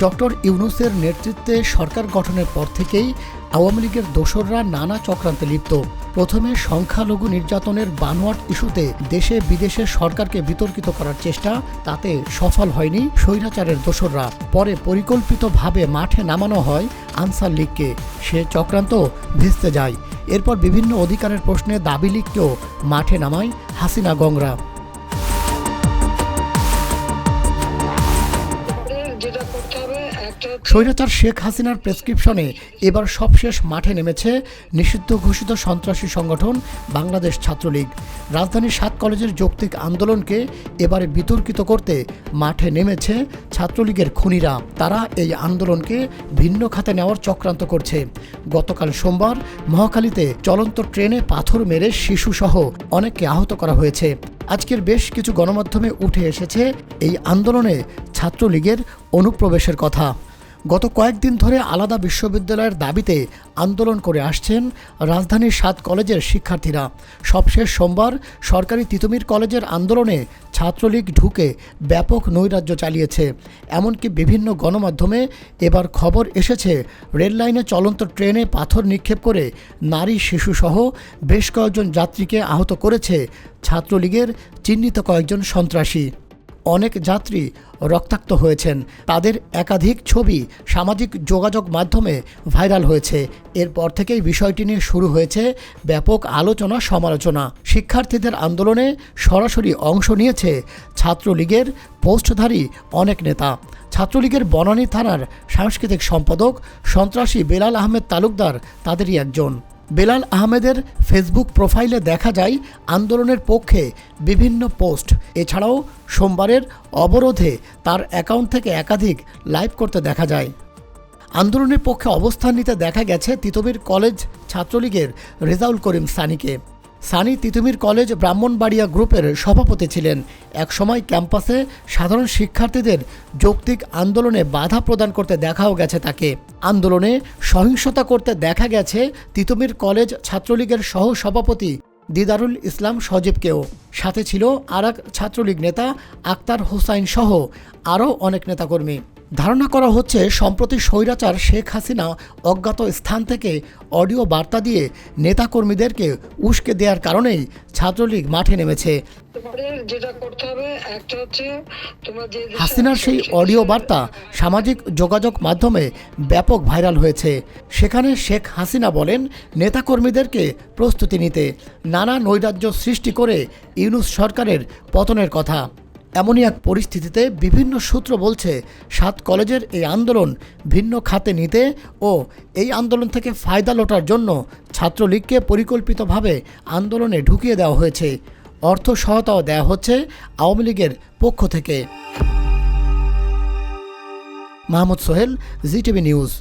Doctor ইউনুসের নেতৃত্বে সরকার গঠনের পর থেকেই আওয়ামী লীগের দোসররা নানা চক্রান্তে লিপ্ত। প্রথমে সংখ্যালঘু নির্যাতনের বানোয়াট ইস্যুতে দেশে বিদেশে সরকারকে বিতর্কিত করার চেষ্টা, তাতে সফল হয়নি স্বৈরাচারের দোসররা। পরে পরিকল্পিতভাবে মাঠে নামানো হয় আনসার লীগকে। সে চক্রান্ত ভেস্তে যায়। এরপর বিভিন্ন অধিকারের প্রশ্নে দাবি লীগকেও মাঠে নামায় হাসিনা গংরা। স্বৈরাচার শেখ হাসিনার প্রেসক্রিপশনে এবার সবশেষ মাঠে নেমেছে নিষিদ্ধ ঘোষিত সন্ত্রাসী সংগঠন বাংলাদেশ ছাত্রলীগ। রাজধানীর সাত কলেজের যৌক্তিক আন্দোলনকে এবারে বিতর্কিত করতে মাঠে নেমেছে ছাত্রলীগের খুনিরা। তারা এই আন্দোলনকে ভিন্ন খাতে নেওয়ার চক্রান্ত করছে। গতকাল সোমবার মহাখালীতে চলন্ত ট্রেনে পাথর মেরে শিশুসহ অনেককে আহত করা হয়েছে। আজকের বেশ কিছু গণমাধ্যমে উঠে এসেছে এই আন্দোলনে ছাত্রলীগের অনুপ্রবেশের কথা। গত কয়েকদিন ধরে আলাদা বিশ্ববিদ্যালয়ের দাবিতে আন্দোলন করে আসছেন রাজধানীর সাত কলেজের শিক্ষার্থীরা। সবশেষ সোমবার সরকারি তিতুমির কলেজের আন্দোলনে ছাত্রলীগ ঢুকে ব্যাপক নৈরাজ্য চালিয়েছে। এমনকি বিভিন্ন গণমাধ্যমে এবার খবর এসেছে, রেললাইনে চলন্ত ট্রেনে পাথর নিক্ষেপ করে নারী, শিশুসহ বেশ কয়েকজন যাত্রীকে আহত করেছে। ছাত্রলীগের চিহ্নিত কয়েকজন সন্ত্রাসী। অনেক যাত্রী রক্তাক্ত হয়েছেন। তাদের একাধিক ছবি সামাজিক যোগাযোগ মাধ্যমে ভাইরাল হয়েছে। এরপর থেকেই বিষয়টি নিয়ে শুরু হয়েছে ব্যাপক আলোচনা সমালোচনা। শিক্ষার্থীদের আন্দোলনে সরাসরি অংশ নিয়েছে ছাত্রলীগের পোস্টধারী অনেক নেতা। ছাত্রলীগের বনানী থানার সাংস্কৃতিক সম্পাদক সন্ত্রাসী বেলাল আহমেদ তালুকদার তাদেরই একজন। বেলাল আহমেদের ফেসবুক প্রোফাইলে দেখা যায় আন্দোলনের পক্ষে বিভিন্ন পোস্ট। এছাড়াও সোমবারের অবরোধে তার অ্যাকাউন্ট থেকে একাধিক লাইভ করতে দেখা যায়। আন্দোলনের পক্ষে অবস্থান নিতে দেখা গেছে তিতবির কলেজ ছাত্রলীগের রেজাউল করিম সানিকে। সানি তিতুমির কলেজ ব্রাহ্মণবাড়িয়া গ্রুপের সভাপতি ছিলেন। একসময় ক্যাম্পাসে সাধারণ শিক্ষার্থীদের যৌক্তিক আন্দোলনে বাধা প্রদান করতে দেখাও গেছে তাকে। আন্দোলনে সহিংসতা করতে দেখা গেছে তিতুমির কলেজ ছাত্রলীগের সহ সভাপতি দিদারুল ইসলাম সজীবকেও। সাথে ছিল আর এক ছাত্রলীগ নেতা আক্তার হোসাইন সহ আরও অনেক নেতাকর্মী। ধারণা করা হচ্ছে সম্প্রতি স্বৈরাচার শেখ হাসিনা অজ্ঞাত স্থান থেকে অডিও বার্তা দিয়ে নেতাকর্মীদেরকে উস্কে দেওয়ার কারণেই ছাত্রলীগ মাঠে নেমেছে। হাসিনার সেই সেই অডিও বার্তা সামাজিক যোগাযোগ মাধ্যমে ব্যাপক ভাইরাল হয়েছে। সেখানে শেখ হাসিনা বলেন নেতাকর্মীদেরকে প্রস্তুতি নিতে নানা নৈরাজ্য সৃষ্টি করে ইউনুস সরকারের পতনের কথা। এমনই এক পরিস্থিতিতে বিভিন্ন সূত্র বলছে, সাত কলেজের এই আন্দোলন ভিন্ন খাতে নিতে ও এই আন্দোলন থেকে ফায়দা লোটার জন্য ছাত্রলীগকে পরিকল্পিতভাবে আন্দোলনে ঢুকিয়ে দেওয়া হয়েছে। অর্থ সহায়তাও দেওয়া হচ্ছে আওয়ামী লীগের পক্ষ থেকে। Mahmud Sohel GTV news.